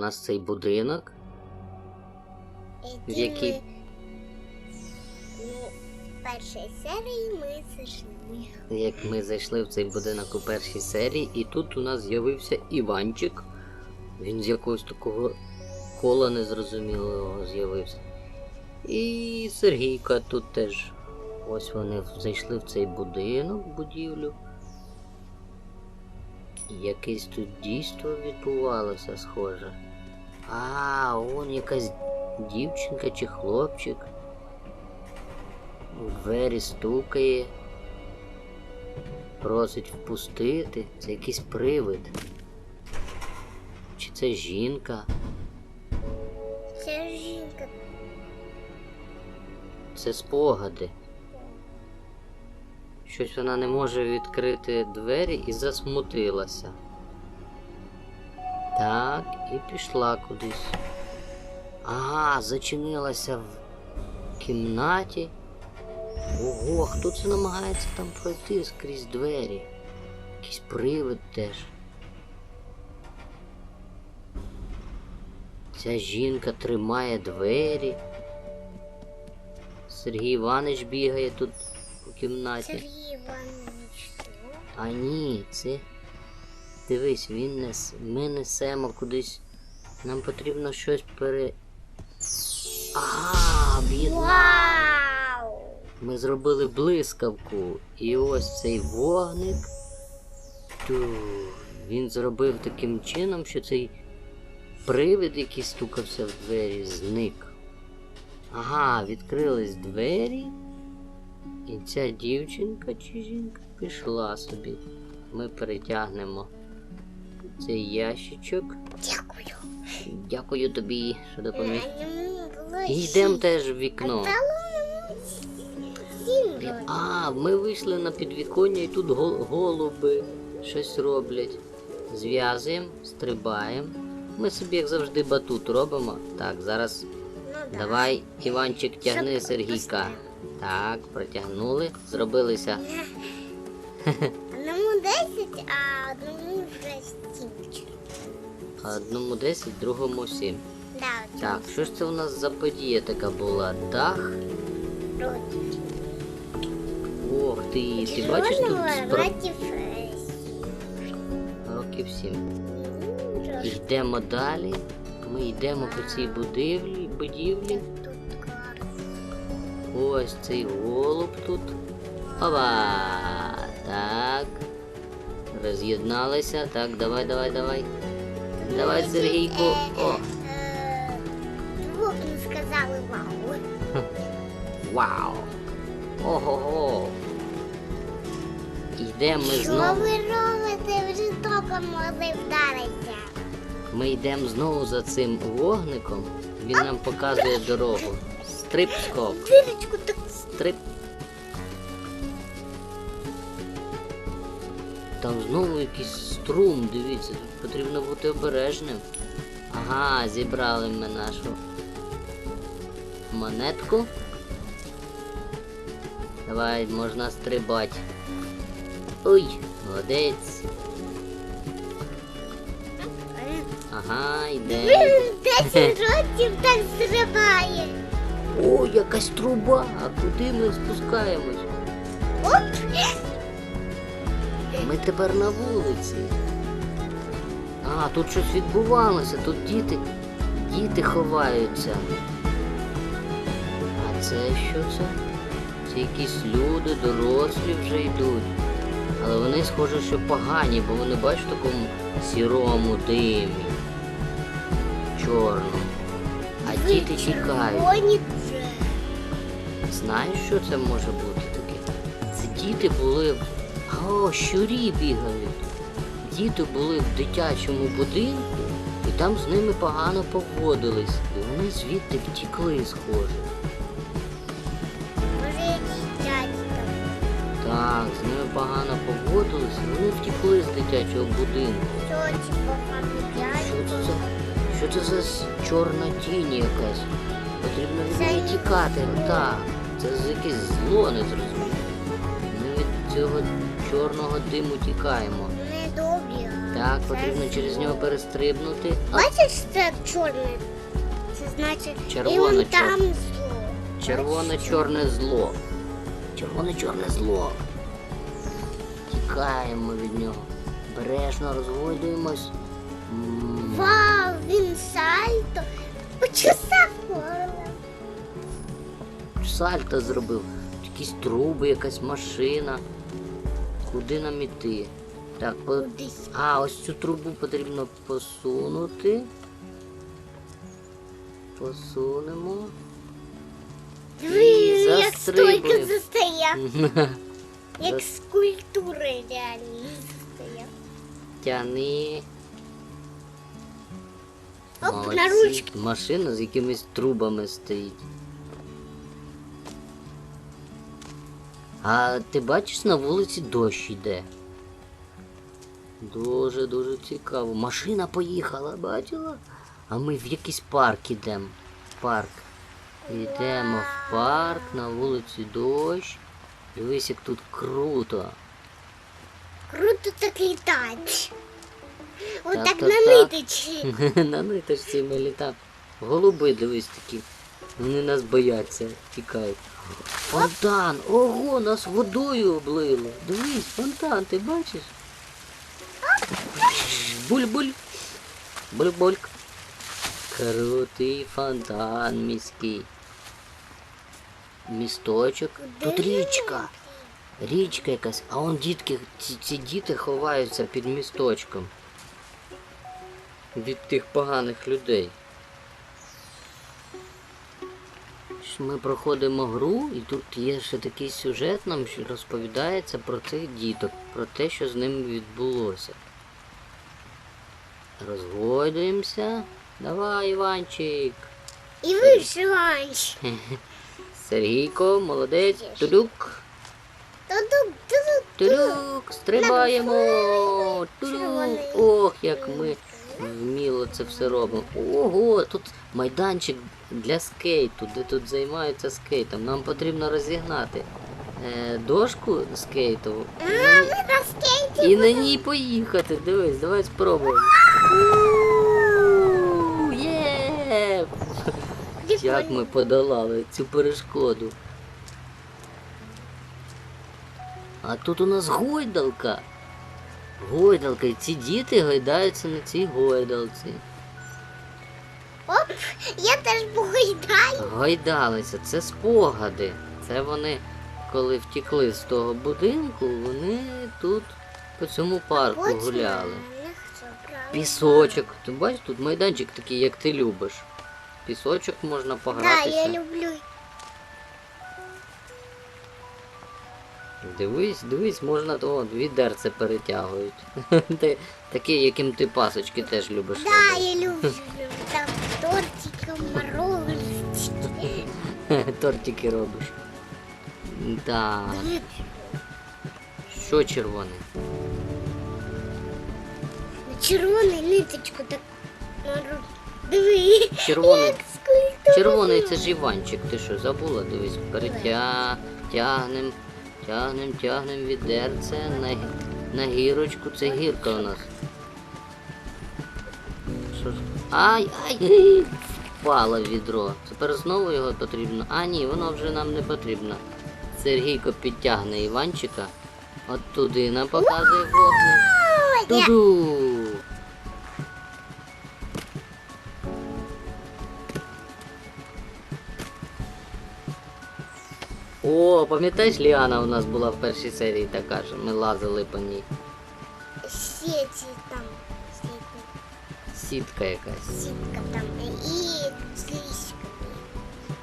нас цей будинок, в якій ми, ну, в першій серії ми зайшли. як ми зайшли в цей будинок у першій серії, і тут у нас з'явився Іванчик. Він з якогось такого кола незрозумілого з'явився. І Сергійка тут теж. Ось вони зайшли в цей будинок, будівлю. Якесь тут дійство відбувалося, схоже. А, он якась дівчинка чи хлопчик. У двері стукає. Просить впустити. Це якийсь привид. Чи це жінка? Це жінка. Це спогади. Щось вона не може відкрити двері і засмутилася. Так, і пішла кудись. Ага, зачинилася в кімнаті. Ого, хто це намагається там пройти скрізь двері? Якийсь привид теж. Ця жінка тримає двері. Сергій Іванович бігає тут у кімнаті. Сергій Іванович. А ні, це. Дивись, він нес. Ми несемо кудись. Нам потрібно щось пере. Ага. Вау! Ми зробили блискавку. І ось цей вогник. Тю, він зробив таким чином, що цей привид, який стукався в двері, зник. Ага, відкрились двері. І ця дівчинка чи жінка пішла собі. Ми перетягнемо цей ящичок. Дякую. Дякую тобі, що допоміг. І йдемо теж в вікно. А ми вийшли на підвіконня і тут голуби щось роблять. Зв'язуємо, стрибаємо. Ми собі, як завжди, батут робимо. Так, зараз Ну, да. давай, Іванчик, тягни Щоб Сергійка. поставити. Так, протягнули, зробилися. Одному 10, а одному вже 7. Одному 10, другому 7. Да, Так, що ж це у нас за подія така була? Дах. вроді. Ох ти, ти бачиш тут Жодного спро... років е, років 7. сім. Ну. Йдемо далі. Ми йдемо по цій будівлі, будівлі. Тут карта. Ось цей голуб тут. Ова! Так. Роз'єдналися. Так, давай, давай, давай. Давай, Сергійку. О! Не сказали вау. Вау! Ого-го! Йдемо ми Що знову. ви робите? Ви ж током могли вдаритися. Ми йдемо знову за цим вогником. Він нам показує дорогу. Стрип-скок. Дирочку так Стрип. Там знову якийсь струм, дивіться, тут потрібно бути обережним. Ага, зібрали ми нашу монетку. Давай, можна стрибати. Ой, молодець. Ага, йде. 10 років так стрибає. О, якась труба! А куди ми спускаємось? Ми тепер на вулиці. А, тут щось відбувалося, тут діти. Діти ховаються. А це що це? Це якісь люди, дорослі вже йдуть. Але вони схоже, що погані, бо вони бачать в такому сірому димі. Чорному. А діти тікають. Коні вже. Знаєш, що це може бути таке? Це діти були. О, щурі бігають. Діти були в дитячому будинку, і там з ними погано поводились. І вони звідти втікли, схоже. Може якісь дядьки там. Так, з ними погано поводились, і вони втікли з дитячого будинку. Що це за. Що це за чорна тінь якась? Потрібно від неї тікати. Так, це якесь зло, не зрозуміло. Ми від цього чорного диму тікаємо. Не Недобрі. Так, потрібно через нього перестрибнути. Бачиш, це чорне. Це значить, і Червоне, чорне. там зло. червоне-чорне зло. Червоне-чорне зло. Тікаємо від нього. Бережно розгойдуємось. М, Вау, він сальто. Почесав горло. Сальто зробив. Якісь труби, якась машина. Куди нам іти? Так, по... А, ось цю трубу потрібно посунути. Посунемо. Диви, як стойко застояв. Як скульптури реальні застояв. Тяни. Оп, Молодці. на ручки. Машина з якимись трубами стоїть. А ти бачиш на вулиці дощ йде? Дуже дуже цікаво. Машина поїхала, бачила? А ми в якийсь парк ідемо. Парк. Йдемо в парк, на вулиці дощ. Дивись, як тут круто. Круто так літати. Отак Так, на ниточці. На ниточці ми літаємо. Голуби, дивись такі. Вони нас бояться, тікають. Фонтан! Ого, нас водою облило. Дивись, фонтан, ти бачиш? Буль-буль. Буль-бульк. Крутий фонтан міський. Місточок. Тут річка. Річка якась, а он дітки, ці, ці діти ховаються під місточком. Від тих поганих людей. Ми проходимо гру, і тут є ще такий сюжет, нам що розповідається про цих діток, про те, що з ними відбулося. Розгойдуємося. Давай, Іванчик. І вишиванч. Сергійко, молодець, тулюк. Туду, туду, Тулюк, стрибаємо. Тулюк. Ох, як ми вміло це все робимо. Ого, тут майданчик для скейту, де тут займаються скейтом. Нам потрібно розігнати е, дошку скейтову А, ми на скейті. і на ній поїхати. Дивись, давай спробуємо. Є! Як ми подолали цю перешкоду. А тут у нас гойдалка. Гойдалка, і ці діти гойдаються на цій гойдалці. Оп, я теж погойдаю. Гойдалися, це спогади. Це вони, коли втекли з того будинку, вони тут по цьому парку гуляли. Пісочок. Ти бачиш, тут майданчик такий, як ти любиш. Пісочок можна Так, погратися. я люблю. Дивись, дивись, можна то відерце перетягують. Ти, такі, яким ти пасочки теж любиш. Да, робити. я люблю. Там тортиком, мороженочки. Тортики робиш. Так. Що червоне? На червону ниточку так. Диви. Червоний. Червоний це ж Іванчик, ти що, забула? Дивись, перетя... тягнем, тягнем, відерце на, на гірочку. Це гірка у нас. Що ж? Ай, ай! Впало відро. Тепер знову його потрібно. А ні, воно вже нам не потрібно. Сергійко підтягне Іванчика. От туди нам показує вогник. Туду! О, пам'ятаєш, Ліана у нас була в першій серії така ж, ми лазили по ній. Сети там. Сітка якась. Сітка там. І слизька.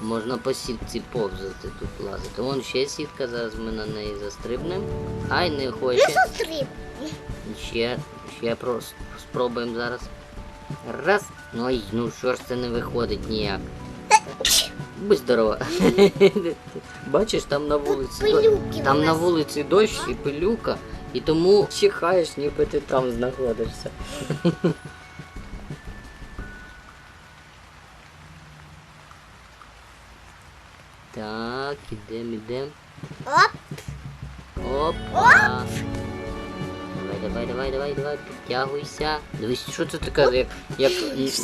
Можна по сітці повзати тут лазити. Вон ще сітка, зараз ми на неї застрибнемо. Ай, не хоче. застриб. Ще, ще просто спробуємо зараз. Раз. Ай, ну що ж це не виходить ніяк. Здорова. Бачиш, там на вулиці дощ. Пилюки Там у на нас. вулиці дощ і пилюка, і тому чихаєш, ніби ти там знаходишся. Так, ідем, ідем. Оп. Опа. Давай давай, давай, давай, давай, підтягуйся. Дивись, що це таке, як, як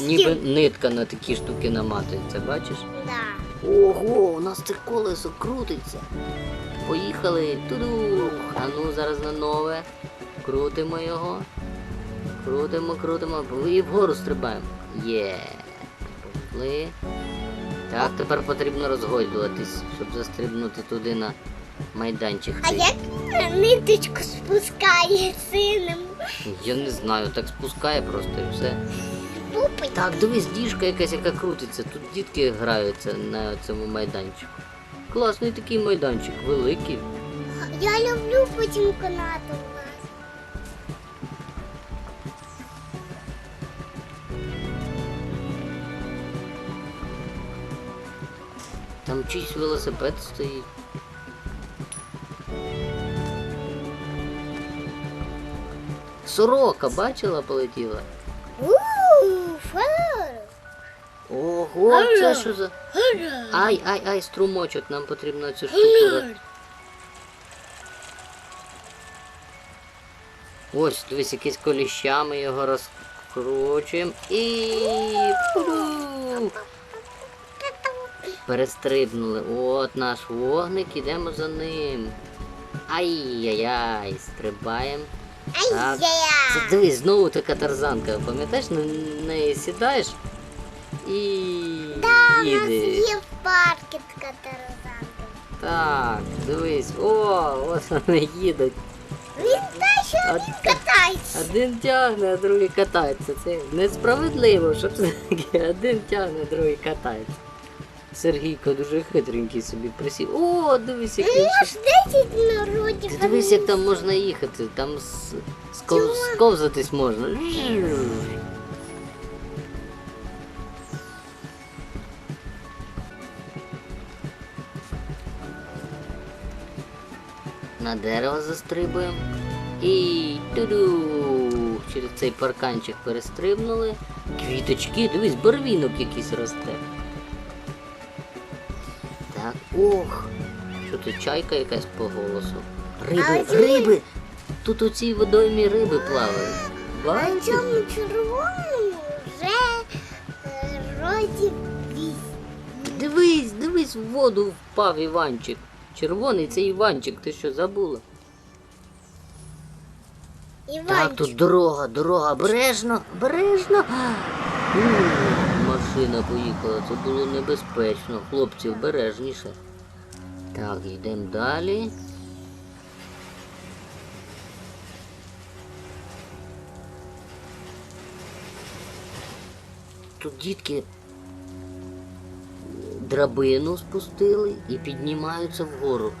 ніби нитка на такі штуки наматується, бачиш? Да. Ого, у нас це колесо крутиться. Поїхали. Туду. А ну зараз на нове. Крутимо його. Крутимо, крутимо. І вгору стрибаємо. Є. Пішли. Так, тепер потрібно розгойдуватись, щоб застрибнути туди на майданчик. А як ниточку спускає синим? Я не знаю, так спускає просто і все. Так, дивись, діжка якась, яка крутиться. Тут дітки граються на цьому майданчику. Класний такий майданчик, великий. Я люблю потім канату у вас. Там чийсь велосипед стоїть. Сорока, бачила, полетіла? Ого, це що за. Ай, ай, ай, струмочок, нам потрібно цю штуку. Ось, дивись, якийсь коліщами його розкручуємо і. Пу! Перестрибнули. От наш вогник, ідемо за ним. Ай-яй-яй, стрибаємо. Так. Це дивись, знову така тарзанка. Пам'ятаєш, на неї сідаєш і Да, у нас їдеш. є в парку така тарзанка. Так, дивись, о, ось вони їдуть. Він та що А- він катається. Один тягне, а другий катається. Це несправедливо, що це таке. Один тягне, а другий катається. Сергійко дуже хитренький собі присів. О, дивись, У який. нього ще- ж 10 народів. Ти дивись, як там можна їхати, там с- сков... сковзатись можна. На дерево застрибуємо. І туду. Через цей парканчик перестрибнули. Квіточки, дивись, барвінок якийсь росте. Ох. Що тут чайка якась по голосу? Риби, А риби! Тут у цій водоймі риби плавають. На Бачиш? цьому червоному вже е, вісім. Дивись, дивись, в воду впав Іванчик. Червоний це Іванчик, ти що забула? Так, Іванчик. тут дорога, дорога, обережно. У, Машина поїхала, це було небезпечно. Хлопці, обережніше. Так, йдемо далі. Тут дітки драбину спустили і піднімаються вгору.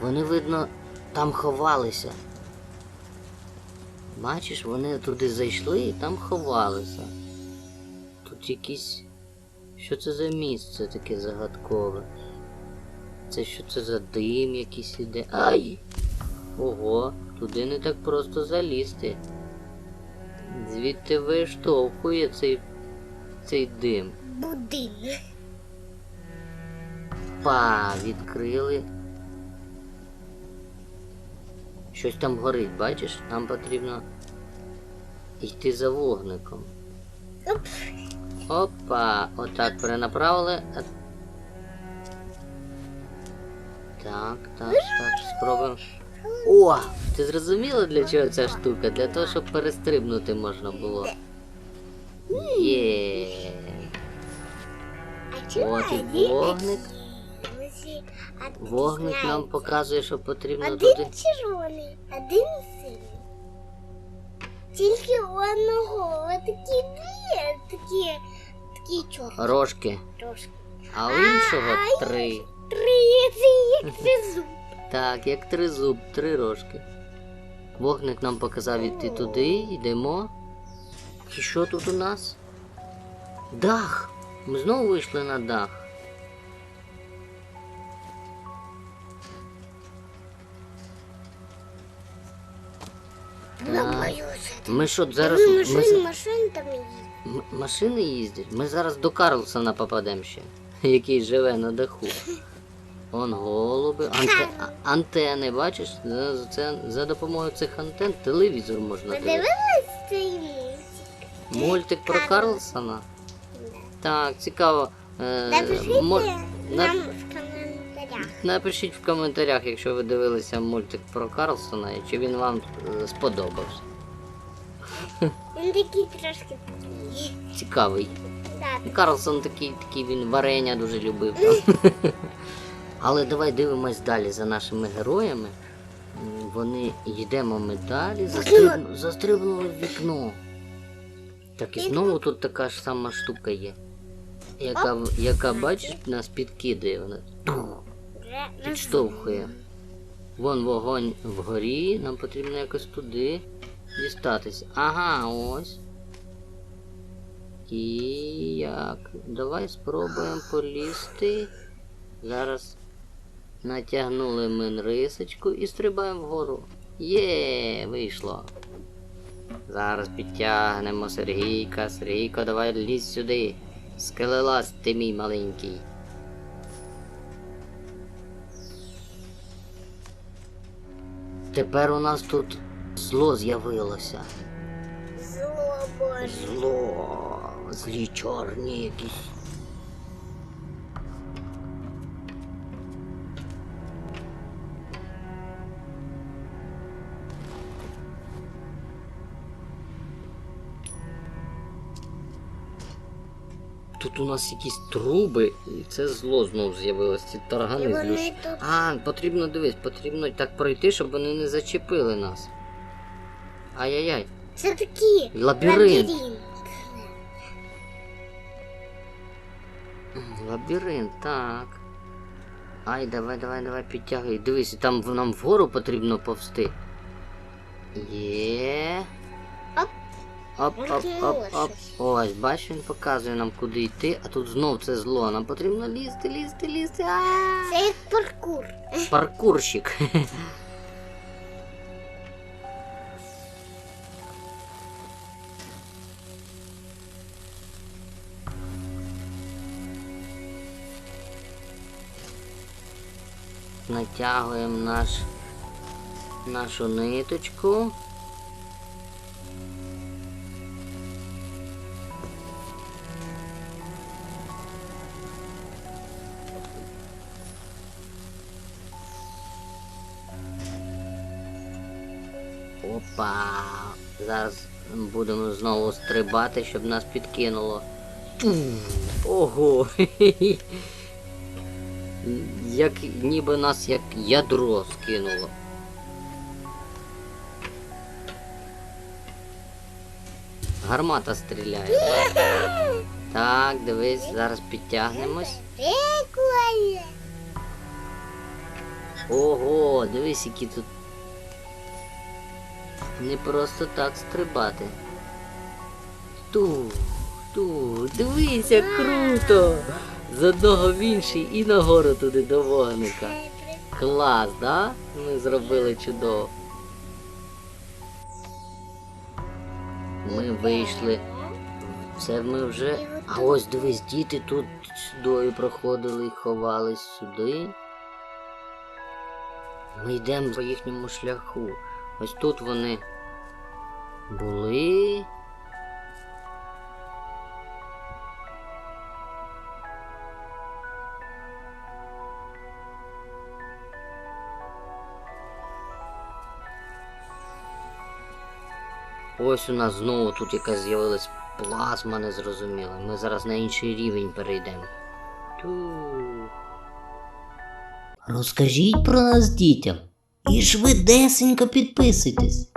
Вони, видно, там ховалися. Бачиш, вони туди зайшли і там ховалися. Тут якісь. Що це за місце таке загадкове? Це що це за дим якийсь іде? Ай! Ого, туди не так просто залізти. Звідти виштовхує цей, цей дим. Будинок. Па, відкрили. Щось там горить, бачиш? Нам потрібно йти за вогником. Оп. Опа, отак перенаправили. Так, так, так, спробуємо. О! Ти зрозуміла для чого ця штука? Для того, щоб перестрибнути можна було. Є. От і вогник. Вогник нам показує, що потрібно Один туди. червоний, один синій. Тільки у одного такі дві, такі, такі чорні Рожки. трошки. А у іншого. Три, це як тризуб. Так, як тризуб, три рожки. Вогник нам показав іти туди, йдемо. І що тут у нас? Дах! Ми знову вийшли на дах. Боюся. Ми що, зараз. Ми Ми... машин, з- машин там їздять. м- Машини їздять. Ми зараз до Карлсона попадемо ще, який живе на даху. Он голуби, анте, антени, бачиш? За, це, за допомогою цих антен телевізор можна дивитися. Подивилась цей мультик? Мультик про Карлсона? Так, цікаво. Е, Напишіть нам в коментарях. Напишіть в коментарях, якщо ви дивилися мультик про Карлсона, і чи він вам е, сподобався. Він такий трошки. Цікавий. Да, Карлсон такий, такий він варення дуже любив. Але давай дивимось далі за нашими героями. Вони йдемо ми далі, застриб... застрибнули в вікно. Так і знову тут така ж сама штука є. Яка, яка бачиш, нас підкидає. Вона підштовхує. Вон вогонь вгорі, нам потрібно якось туди дістатися. Ага, ось. І як? Давай спробуємо полізти. Зараз натягнули ми рисочку і стрибаємо вгору. Є, вийшло. Зараз підтягнемо Сергійка. Сергійко, давай лізь сюди. Скелелаз ти мій маленький. Тепер у нас тут зло з'явилося. Зло Боже. Зло. Злі чорні якісь. Тут у нас якісь труби, і це зло знов з'явилось, ці таргани злющі. тут А, потрібно дивись, потрібно так пройти, щоб вони не зачепили нас. Ай-яй-яй. Це такі Лабіринт. лабіринт. Лабіринт, так. Ай, давай, давай, давай, підтягуй. Дивись, там нам вгору потрібно повсти. Є. Оп. Оп, оп, оп, Вернуло оп. щось. Ось, бачиш, він показує нам, куди йти, а тут знов це зло. Нам потрібно лізти, лізти, лізти. А! Це як паркур. Паркурщик. Натягуємо наш, нашу ниточку. Опа. Зараз будемо знову стрибати, щоб нас підкинуло. Ого. Як ніби нас як ядро скинуло. Гармата стріляє. Так, дивись, зараз підтягнемось. Ого, дивись, які тут. Не просто так стрибати. Ту, ту, дивись, як круто! З одного в інший і нагору туди до вогника. Клас, да? Ми зробили чудово. Ми вийшли. Це ми вже. А ось дивись, діти тут сюди проходили і ховались сюди. Ми йдемо по їхньому шляху. Ось тут вони були. Ось у нас знову тут якась з'явилась плазма незрозуміла. Ми зараз на інший рівень перейдемо. Ту. Розкажіть про нас дітям і швидесенько підписуйтесь.